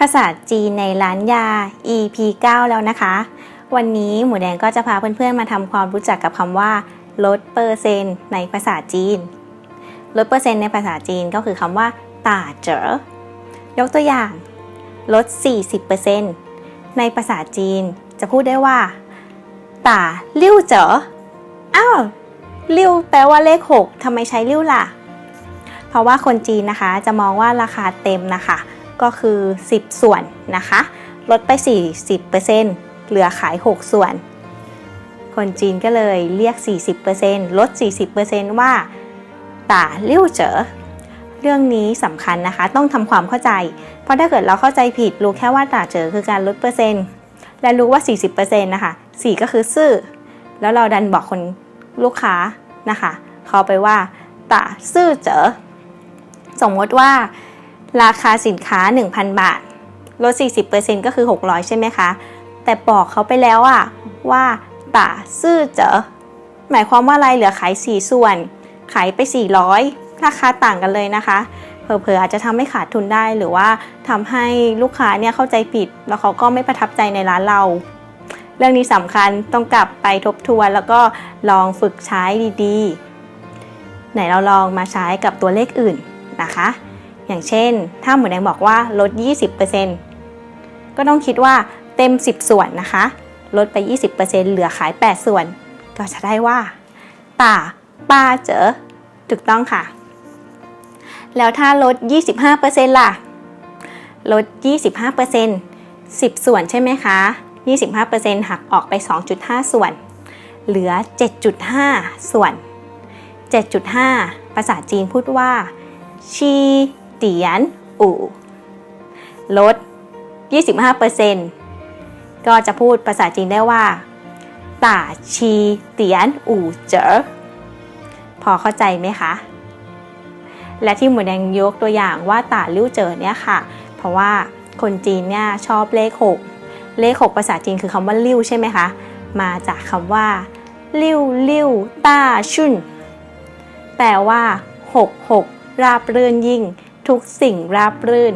ภาษาจีนในร้านยา EP 9 แล้วนะคะ วันนี้หมูแดงก็จะพาเพื่อนๆ มาทำความรู้จักกับคำว่า ลดเปอร์เซ็นต์ในภาษาจีน ลดเปอร์เซ็นต์ในภาษาจีนก็คือคำว่าต่าเจ๋อยกตัวอย่าง ลด 40%ในภาษาจีนจะพูดได้ว่าต่าลิ้วเจ๋ออ้าวลิ้วแปลว่าเลข 6ทำไมใช้ลิ้วล่ะ เพราะว่าคนจีนนะคะจะมองว่าราคาเต็มนะคะ ก็คือ 10 ส่วนนะคะ ลดไป 40%เหลือขาย 6 ส่วน คนจีนก็เลยเรียก 40%ลด 40%ว่าต่าเลี้ยวเจ๋อเรื่องนี้สำคัญนะคะ ต้องทำความเข้าใจ เพราะถ้าเกิดเราเข้าใจผิดรู้แค่ว่าต่าเจ๋อคือการลดเปอร์เซ็นต์และรู้ว่า 40%นะคะ4ก็คือซื่อ แล้วเราดันบอกคนลูกค้านะคะ เขาไปว่าต่าซื่อเจ๋อสมมติว่า ราคาสินค้า 1,000 บาท ลด 40%ก็คือ 600 ใช่ไหมคะ แต่บอกเขาไปแล้วอะว่าต่าซื่อเจอหมายความว่าอะไรเหลือขาย 4 ส่วน ขายไป 400 ราคาต่างกันเลยนะคะ เผลอๆอาจจะทำให้ขาดทุนได้หรือว่าทำให้ลูกค้าเนี่ยเข้าใจผิด แล้วเขาก็ไม่ประทับใจในร้านเรา เรื่องนี้สำคัญต้องกลับไปทบทวนแล้วก็ลองฝึกใช้ดีๆ ไหนเราลองมาใช้กับตัวเลขอื่นนะคะ อย่างเช่น ถ้าหมูแดงบอกว่าลด 20%ก็ต้องคิดว่าเต็ม 10 ส่วนนะคะ ลดไป 20%เหลือขาย 8 ส่วน ก็จะได้ว่าต่าป้าเจอถูกต้องค่ะ แล้วถ้าลด 25%ล่ะ ลด 25% 10 ส่วนใช่ไหมคะ 25%หักออกไป 2.5 ส่วน เหลือ 7.5 ส่วน 7.5 ภาษาจีนพูดว่าชี เตียนอู่ ลด 25%ก็จะพูดภาษาจีนได้ว่าต่าชีเตียนอู่เจอพอเข้าใจไหมคะ และที่หมูแดงยกตัวอย่างว่าต่าลิ้วเจอเนี่ยค่ะ เพราะว่าคนจีนเนี่ยชอบเลข 6 เลข 6 ภาษาจีนคือคำว่าลิ้วใช่ไหมคะ มาจากคำว่าลิ้วลิ้วต้าชุนแปลว่า 6 6 ราบรื่นยิ่ง ทุกสิ่งราบรื่น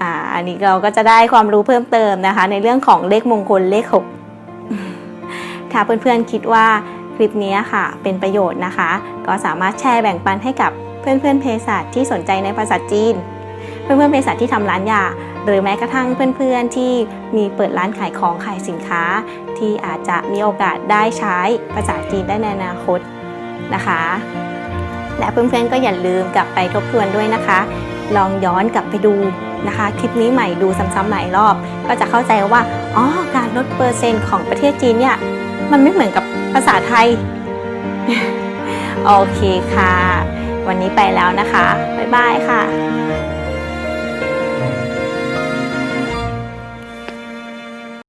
อ่าอันนี้เราก็จะได้ความรู้เพิ่มเติมนะคะ ในเรื่องของเลขมงคลเลข 6 ถ้าเพื่อนๆคิดว่าคลิปนี้ค่ะ เป็นประโยชน์นะคะ ก็สามารถแชร์แบ่งปันให้กับเพื่อนๆเภสัชที่สนใจในภาษาจีน เพื่อนๆเภสัชที่ทำร้านยาหรือแม้กระทั่งเพื่อนๆที่มีเปิดร้านขายของขายสินค้า ที่อาจจะมีโอกาสได้ใช้ภาษาจีนได้ในอนาคตนะคะ และเพื่อนๆก็อย่าลืมกลับไปทบทวนด้วยนะคะ ลองย้อนกลับไปดูนะคะ คลิปนี้ใหม่ดูซ้ำๆหลายรอบ ก็จะเข้าใจว่าอ๋อการลดเปอร์เซ็นต์ของประเทศจีนเนี่ยมันไม่เหมือนกับภาษาไทย โอเคค่ะ วันนี้ไปแล้วนะคะ บ๊ายบายค่ะ